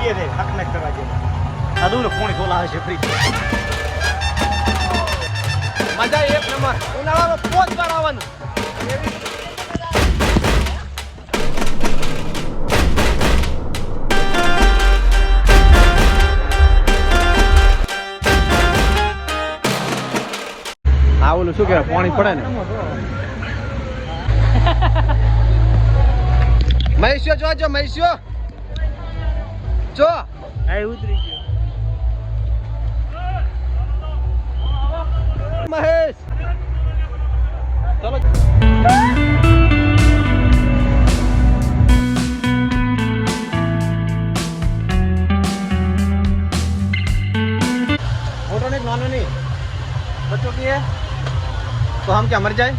પીએ છે હક નક કરવા જેવા. આ દૂર પોણી ખોલા હશે ફ્રી મજા એક નંબર. ઉનાળાનો પોત વાર આવવાનું. આ ઓલું શું કહેવાય પાણી પડે ને? મહેશ્યો જો જો મહેશ્યો જો આ ઉતરી ગયો મહેશ ચલો मोटो नहीं नॉन नहीं बच्चों की है तो हम क्या मर जाए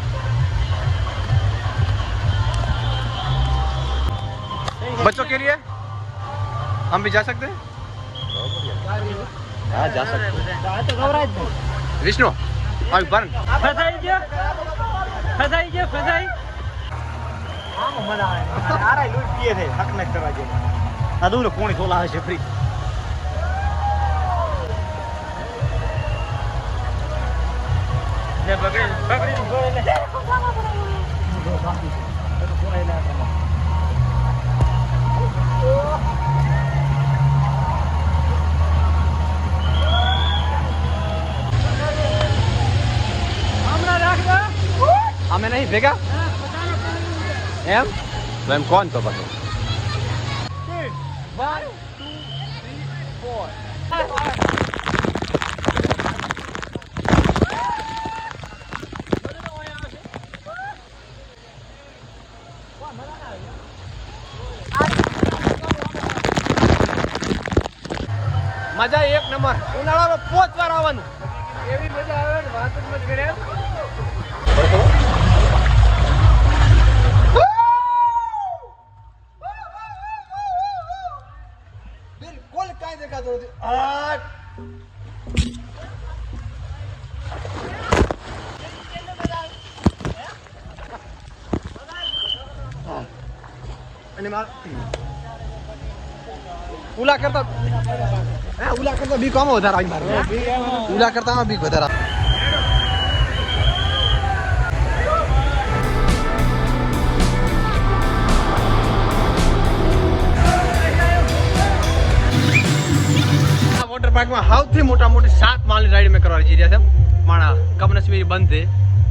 बच्चों के लिए हम भी जा सकते हैं हाँ जा सकते हैं આ તો ખવરાય જ નહીં विष्णु और बर्न ફસાઈ ગયો ફસાઈ ગયો ફસાઈ આમાં મજા આવે આરાય લૂટ પીએ છે હક નક કરવા જેવા આ દૂર પોણી ખોલા હશે ફ્રી ને પકડી પકડી ગોળે લે નહીં ભેગા? એમ? તો એમ કોણ તો પછી. મજા એક નંબર. ઉનાળાનો પોચ વાર આવવાનું. એવી મજા આવે ને વાત જ મત કરે Ula kerta, eh ula kerta bi kamu udah rajin baru, ula kerta mah bi udah rajin. Water પાર્કમાં સૌથી મોટા મોટી સાત માળની રાઈડ અમે કરવા જઈ રહ્યા છે. માણા કમનસીબી બંધ છે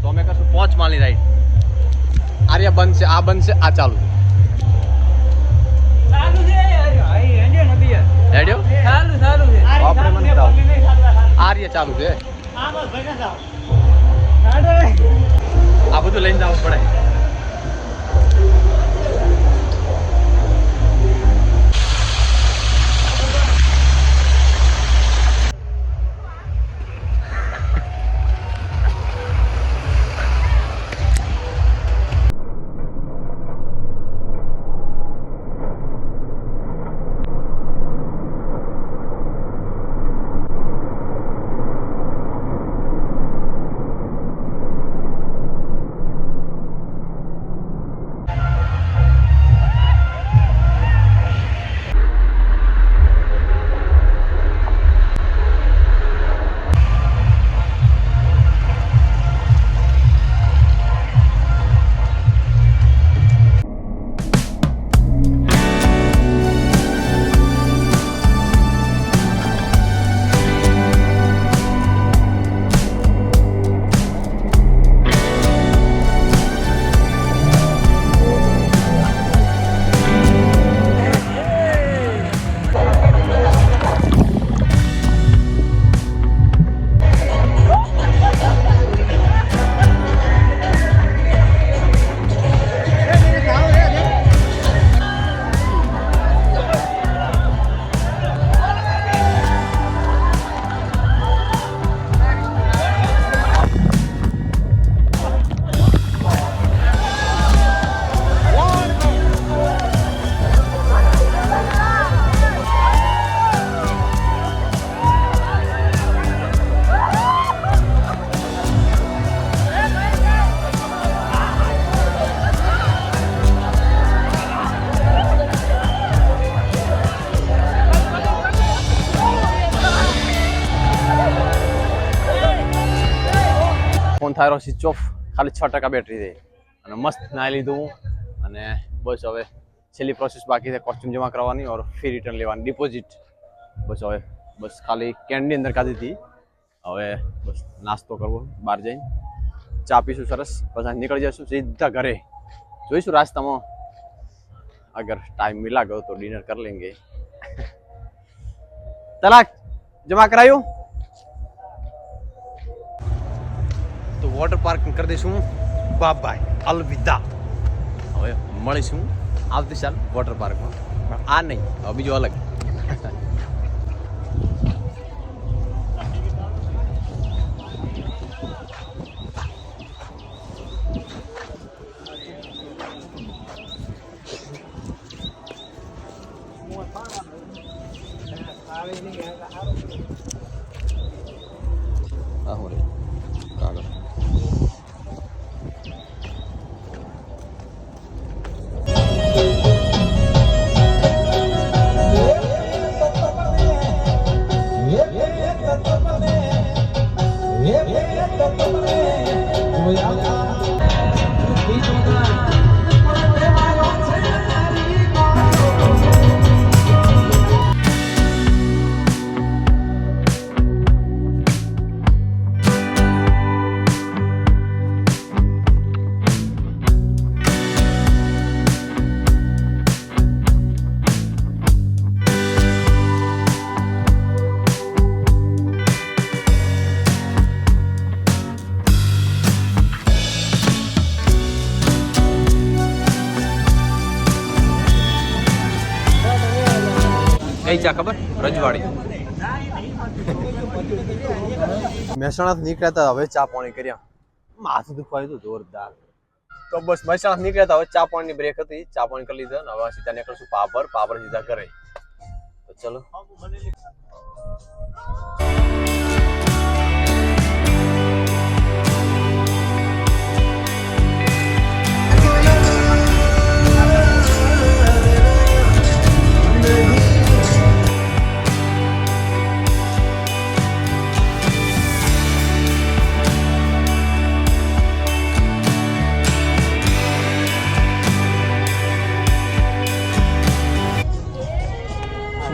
તો અમે કરશું પાંચ માળની રાઈડ આર્યા બંધ છે આ બંધ છે આ ચાલુ. આર્ય ચાલુ છે. આ બધું લઈને જવું પડે. થારો સ્વિચ ઓફ ખાલી છ ટકા બેટરી દે. અને મસ્ત નાહી લીધું અને બસ હવે છેલ્લી પ્રોસેસ બાકી છે કોસ્ચ્યુમ જમા કરવાની ઓર ફી રિટર્ન લેવાની ડિપોઝિટ બસ હવે, બસ ખાલી કેન્ડની અંદર ખાધી હતી. હવે બસ નાસ્તો કરવો, બહાર જઈને. ચા પીશું સરસ પછી નીકળી જશું સીધા ઘરે. જોઈશું રાસ્તામાં. અગર ટાઈમ મિલા ગયો તો ડિનર કરી લેંગે. તલાક જમા કરાયું? વોટર પાર્ક કરી દઈશું. બાય અલવિદા. હવે મળીશું. આવતી સાલ વોટર પાર્કમાં પણ આ નહીં, હવે બીજું અલગ. Without God. કઈ ચા ખબર? રજવાડી. મહેસાણા નીકળ્યા હતા, હવે ચા પાણી કર્યા. માથું દુખવાયું હતું જોરદાર. તો બસ મહેસાણા નીકળ્યા હતા, હવે ચા પાણીની બ્રેક હતી. ચા પાણી કરી લીધા હવે સીધા નીકળશું પાપર પાપર સીધા કરે તો ચલો.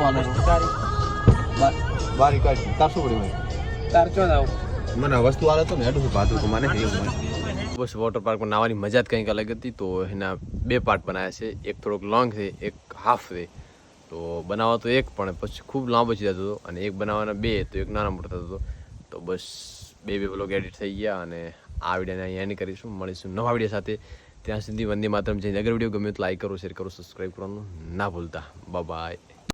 હાલે બારી કાઢ. તાર શું પડ્યું તાર ચો આવું મને વસ્તુ આલે તો ને હેડું ભાતું તો મને બસ વોટર પાર્કમાં નાવાની મજા જ કંઈક અલગ હતી તો એના બે પાર્ટ બનાવ્યા છે. એક થોડોક લોંગ છે એક હાફ છે. તો બનાવવા તો એક પણ પછી ખૂબ લાંબો જતો હતો અને એક બનાવવાના બે તો એક નાના મોટા થતો હતો તો બસ બે બે બ્લોગ એડિટ થઈ ગયા અને આ વિડીયોને અહીંયા એન્ડ કરીશું. મળીશું નવા વીડિયો સાથે. ત્યાં સુધી વંદે માતરમ. જઈને અગર વીડિયો. ગમે તો લાઈક કરો શેર કરો સબસ્ક્રાઈબ કરવાનું ના ભૂલતા. બાય